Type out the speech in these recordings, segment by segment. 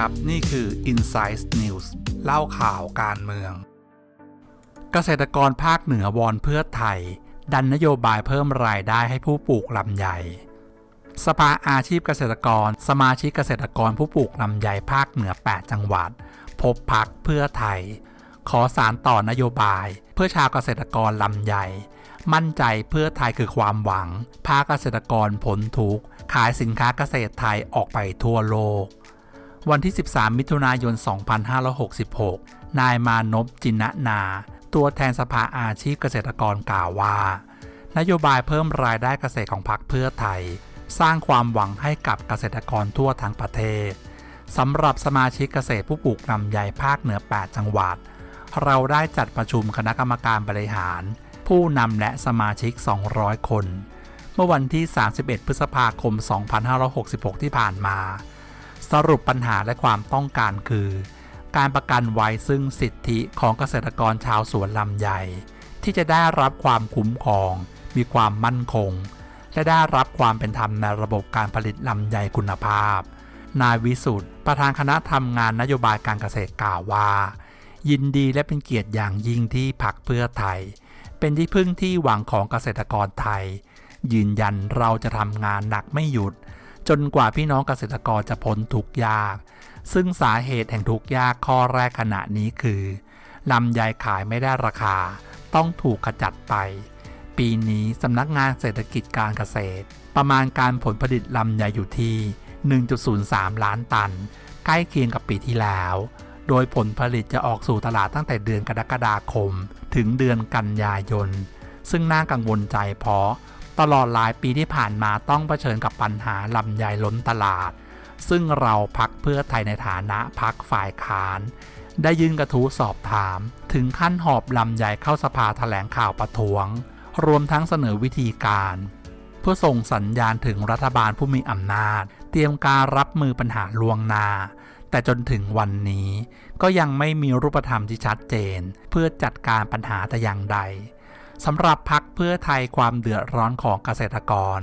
ครับ นี่คือ Insight News เล่าข่าวการเมือง เกษตรกรภาคเหนือวอนเพื่อไทย ดันนโยบายเพิ่มรายได้ให้ผู้ปลูกลำไย สภาอาชีพเกษตรกร สมาชิกเกษตรกรผู้ปลูกลำไยภาคเหนือ 8 จังหวัด พบพักเพื่อไทย ขอสารต่อนโยบาย เพื่อชาวเกษตรกรลำไยมั่นใจเพื่อไทยคือความหวังพาเกษตรกรผลทุกข์ขายสินค้าเกษตรไทยออกไปทั่วโลก วันที่ 13 มิถุนายน 2566 นายมานพจินนา ตัวแทนสภาอาชีพเกษตรกรกล่าวว่า นโยบายเพิ่มรายได้เกษตรของพรรคเพื่อไทย สร้างความหวังให้กับเกษตรกรทั่วทั้งประเทศสำหรับสมาชิกเกษตรผู้ปลูกลำไยภาคเหนือ 8 จังหวัด เราได้จัดประชุมคณะกรรมการบริหาร ผู้นำและสมาชิก 200 คน เมื่อวันที่ 31 พฤษภาคม 2566 ที่ผ่านมา สรุปปัญหาและความต้องการคือ การประกันไว้ซึ่งสิทธิของเกษตรกรชาวสวนลำไยที่จะได้รับความคุ้มครอง มีความมั่นคง และได้รับความเป็นธรรมในระบบการผลิตลำไยคุณภาพ นายวิสุทธ์ประธานคณะทำงานนโยบายการเกษตรกล่าวว่า ยินดีและเป็นเกียรติอย่างยิ่งที่พักเพื่อไทย เป็นที่พึ่งที่หวังของเกษตรกรไทย ยืนยันเราจะทำงานหนักไม่หยุด จนกว่าพี่น้องเกษตรกรจะพ้นทุกยาก ซึ่งสาเหตุแห่งทุกยากข้อแรกขณะนี้คือลำไยขายไม่ได้ราคา ต้องถูกขจัดไป ปีนี้สำนักงานเศรษฐกิจการเกษตร ประมาณการผลผลิตลำไยอยู่ที่ 1.03 ล้านตัน ใกล้เคียงกับปีที่แล้ว โดยผลผลิตจะออกสู่ตลาดตั้งแต่เดือนกรกฎาคม ถึงเดือนกันยายน ซึ่งน่ากังวลใจเพราะ ตลอดหลายปีที่ผ่านมาต้องเผชิญกับปัญหาลำไยล้นตลาด ซึ่งเราพักเพื่อไทยในฐานะพักฝ่ายค้าน ได้ยื่นกระทู้สอบถาม ถึงขั้นหอบลำไยเข้าสภาแถลงข่าวประท้วง รวมทั้งเสนอวิธีการ เพื่อส่งสัญญาณถึงรัฐบาลผู้มีอำนาจ เตรียมการรับมือปัญหาลวงนาแต่จนถึงวันนี้ก็ยังไม่มีรูปธรรมที่ชัดเจน เพื่อจัดการปัญหาแต่อย่างใด สำหรับพักเพื่อไทยความเดือดร้อนของเกษตรกร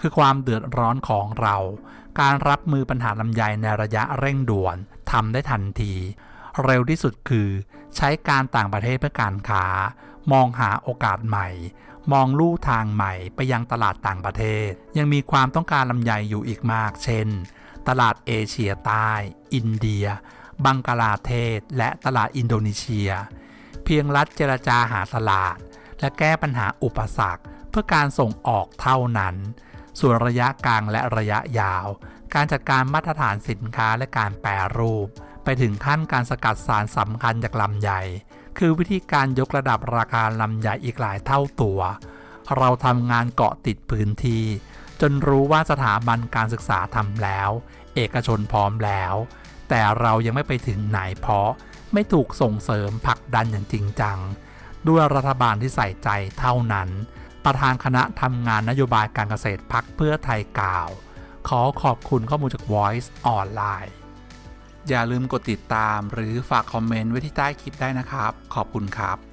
คือความเดือดร้อนของเรา การรับมือปัญหาลำไยในระยะเร่งด่วนทำได้ทันที เร็วที่สุดคือ ใช้การต่างประเทศเพื่อการค้า มองหาโอกาสใหม่ มองลู่ทางใหม่ไปยังตลาดต่างประเทศ ยังมีความต้องการลำไยอยู่อีกมาก เช่น ตลาดเอเชียใต้ อินเดีย บังกลาเทศ และตลาดอินโดนีเซีย เพียงรัฐเจรจาหาตลาด และแก้ปัญหาอุปสรรค เพื่อการส่งออกเท่านั้น ส่วนระยะกลางและระยะยาว การจัดการมาตรฐานสินค้าและการแปรรูป ไปถึงขั้นการสกัดสารสำคัญจากลำไย คือวิธีการยกระดับราคาลำไยอีกหลายเท่าตัว เราทำงานเกาะติดพื้นที่ จนรู้ว่าสถาบันการศึกษาทำแล้ว เอกชนพร้อมแล้ว แต่เรายังไม่ไปถึงไหนเพราะไม่ถูกส่งเสริมผลักดันอย่างจริงจัง ด้วยรัฐบาลที่ใส่ใจเท่านั้น ประธานคณะทำงานนโยบายการเกษตรพักเพื่อไทยกล่าว ขอขอบคุณข้อมูลจาก Voice ออนไลน์ อย่าลืมกดติดตามหรือฝากคอมเมนต์ไว้ที่ใต้คลิปได้นะครับ ขอบคุณครับ